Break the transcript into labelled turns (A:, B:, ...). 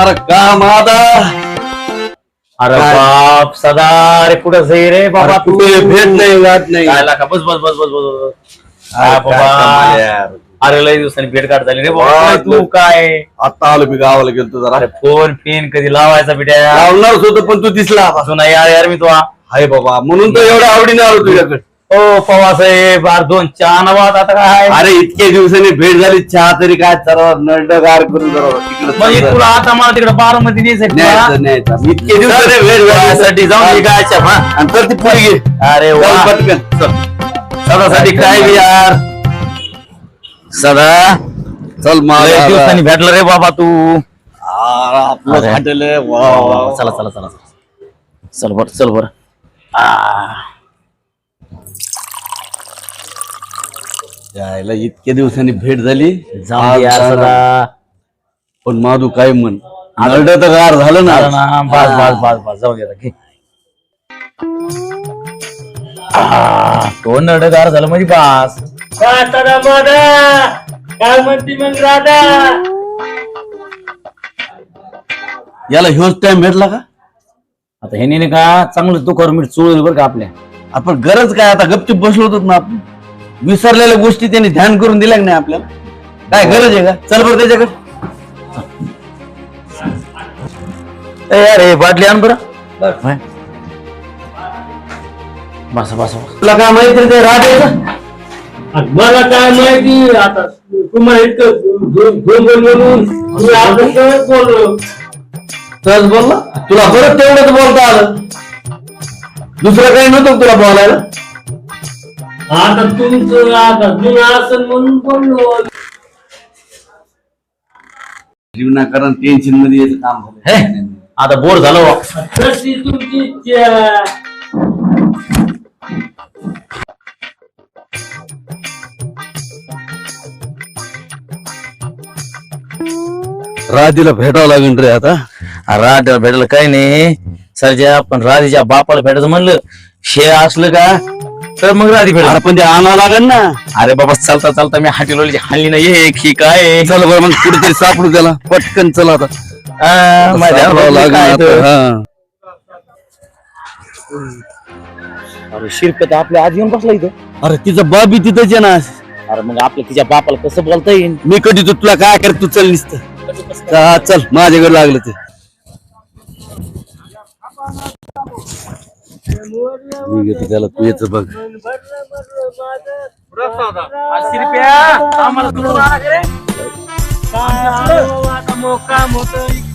A: अरे का मादा
B: अरे
A: काय?
B: बाप सदा रे कुठं जाई रे बाबा तू
A: कुठे? भेट नाही गाठ नाही.
B: बस बस बस बस बस बस
A: अरे काय कमाल
B: बाबा
A: यार.
B: अरे लय दिवसांनी भेट गाठ झाली रे
A: वा,
B: बाबा तू काय?
A: आता आलो मी गावाला गेलतो जरा.
B: अरे फोन पिन कधी लावायचा बिट्या?
A: लावणारच होतो पण तू दिसला.
B: अजून यार यार मी तो.
A: हाय बाबा म्हणून तर एवढ्या आवडीने आलो तुझ्याकडे.
B: ओ पवा साहेब बार दोन चहा नवाज आता काय
A: अरे इतक्या दिवसांनी भेट झाली चहा तरी काय जरा नळगार करून जरा तिकडे
B: तुला आता मला तिकडे बारामती न्यायचं
A: न्यायचं. न्यायचं इतके दिवसाने भेट झाली.
B: साठी जाऊन दे काय चहा
A: आणि तर ती पुढे घे.
B: अरे वा.
A: चल पटकन. चल.
B: सदासाठी काय बी यार सदा.
A: चल
B: लय
A: मला
B: दिवसांनी भेटला रे बाबा तू.
A: आपलं
B: अरे.
A: हॉटेल आहे. वा, वा, वा.
B: चला चला चला. चल बर चल बर.
A: यायला इतक्या दिवसांनी भेट झाली. आज
B: यार
A: जरा- पण माधू काय म्हण? नरड तर गार झालं ना
B: झालं ना. बस बस बस बस. जाऊ दे आता, घे. आ, तो नडगार झालं म्हणजे बास.
C: काय म्हणते मग राधा?
A: याला ह्योच टाइम भेटला का?
B: आता हे नाही का? चांगलं तू मीठ चोळल बरं का आपल्या.
A: आपण गरज काय? आता गपचूप बसलो होतो ना आपण. विसरलेल्या गोष्टी त्यांनी ध्यान करून दिल्या नाही आपल्याला? काय गरज आहे का? चल बरं त्याच्याकडे.
B: ए, अरे बाटली आण बरं. बस बस. तुला काय माहिती ते राहते
C: मला काय माहिती? आता तुम्हाला इतकं बोललो?
A: सहज बोलला. तुला बरं तेवढंच बोलता आलं. दुसरं काही नव्हतं तुला बोलायला?
C: आता तुमचं आता जुनं असं म्हणून बोललो
A: जीवनाकरण टेन्शनमध्ये यायचं काम
B: हे,
A: झालं
B: आता बोर झालो
C: कशी तुमची इच्छा?
A: राधीला भेटावं लागेल रे आता.
B: राज भेटलं काही नाही. सरच्या पण राधीच्या बापाला भेटायचं म्हणलं. शे असलं का? तर मग राधी भेट.
A: अरे पण ते आणावं लागेल ना.
B: अरे बाबा चालता चालता मी हाटीलोली हाणली नाही. एक ही काय?
A: चल बरं मग कुठेतरी सापडू त्याला. पटकन चल आता.
B: आ, माझ्या
A: सापडावं लागेल
B: काय
A: आता,
B: तर.
A: हा.
B: अरे शिरकत आपल्या आज येऊन बसला इथं.
A: अरे तिचं बाबी तिथंच आहे ना.
B: अरे मग आपल्या तिच्या बापाला कसं बोलता येईल
A: मी कधी तू तुला काय कर तू चल निसत. चल. माझ्याकडे लागलं ते. मी घेतो त्याला तू येच बघ
C: काय आता मोका मोठं